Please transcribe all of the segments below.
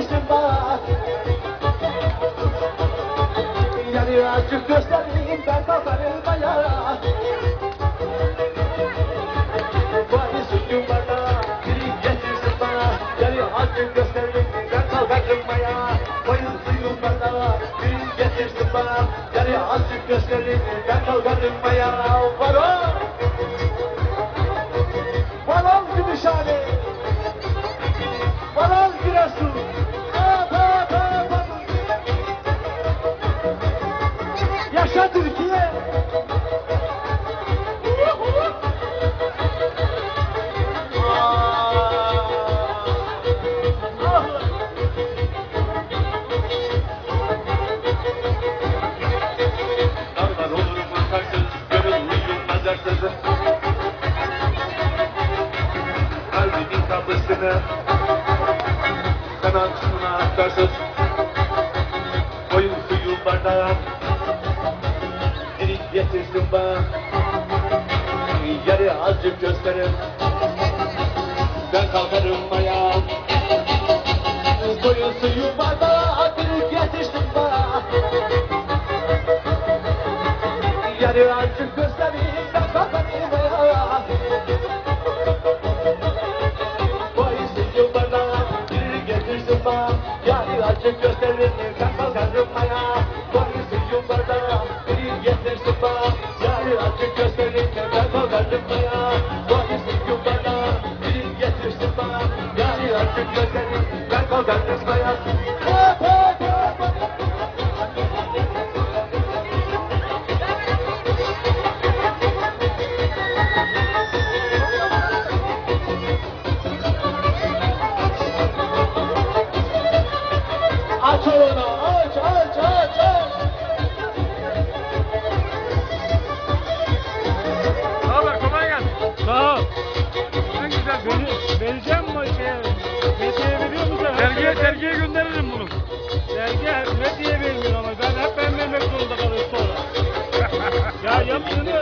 düştüm bak Yanıyor açık gösterdiğim ben kazanılmaya Bari sütüm bana biri getirsin bana. Yanıyor açık gösterdiğim ben kazanılmaya Bayılsıyım bana biri getirsin bana. Yanıyor açık gösterdiğim ben Var o! yetiştim ben. Yeri azıcık gösterin Ben kalkarım ayağa Koyun suyu bardağa bir yetiştim ben. Yeri azıcık gösterin ben kalkarım ayağa Koyun suyu bardağa bir yetiştim ben. Yeri azıcık gösterin ben kalkarım ayağa Africa, Ganga, Ganga, Ganga, up.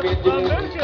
Thank you.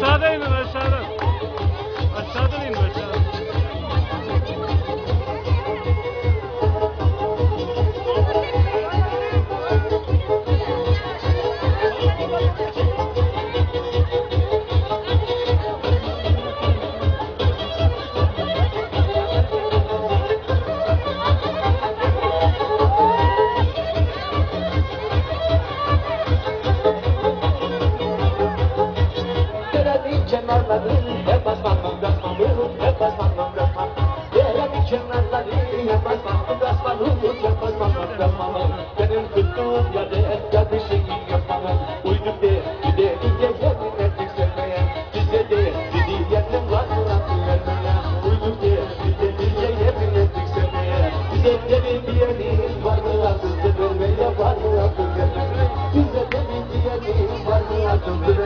casa Thank you.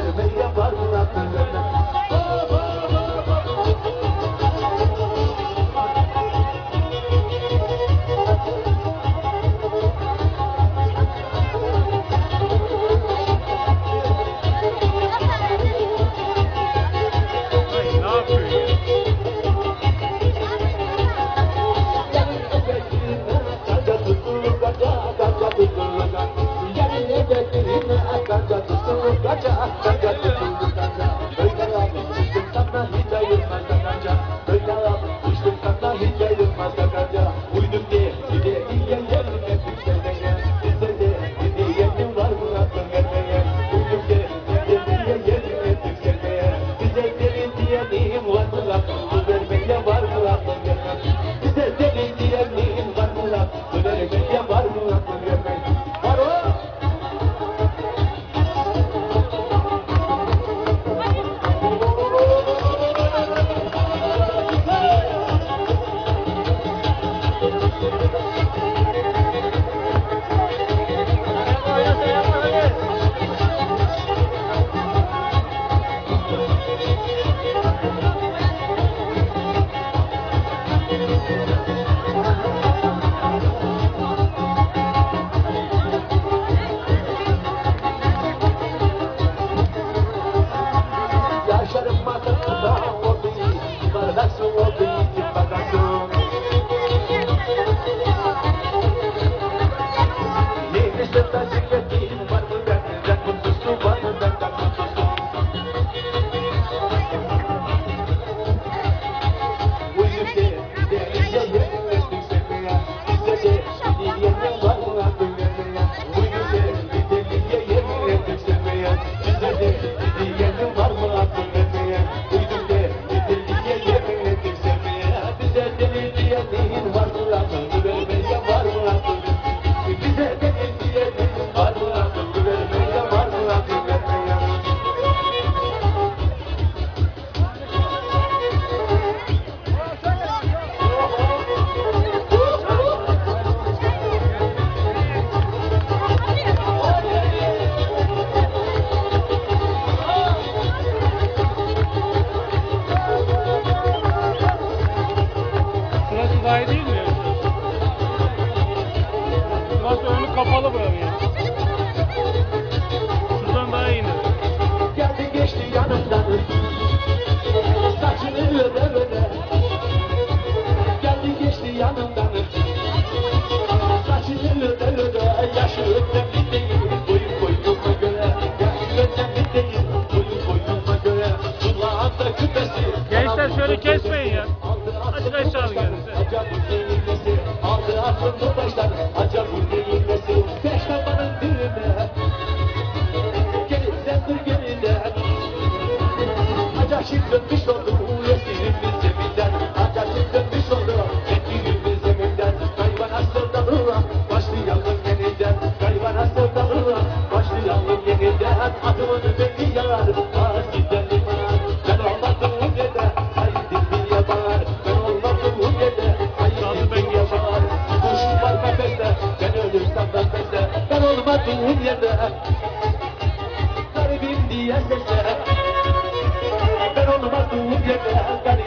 Thank you.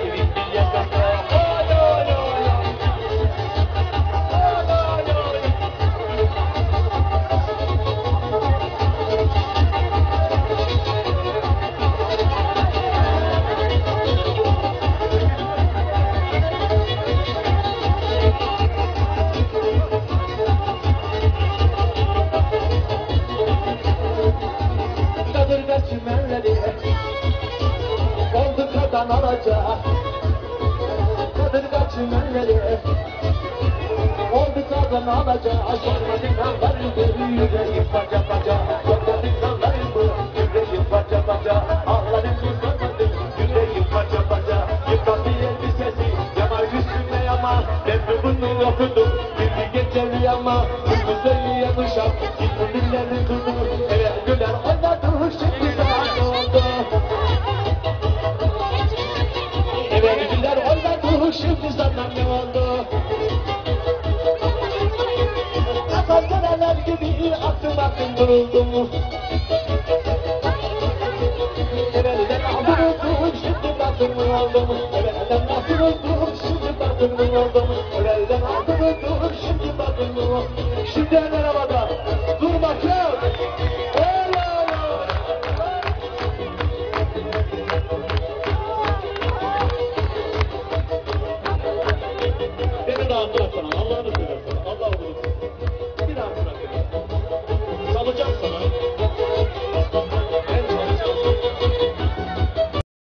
Okudum. Bir geceli ama Kırmızı yanışam Gitmedileri durdu Evet güler oynadı Şimdi saat oldu. Evet güler oynadı Şimdi sana ne oldu? Döneler gibi aklım aklım duruldum aklımın aldamı Ölerden aklımı durup şimdi aklımın aldamı Ölerden aklımı durup şimdi aklımın aldamı Şimdi arabada durmak yok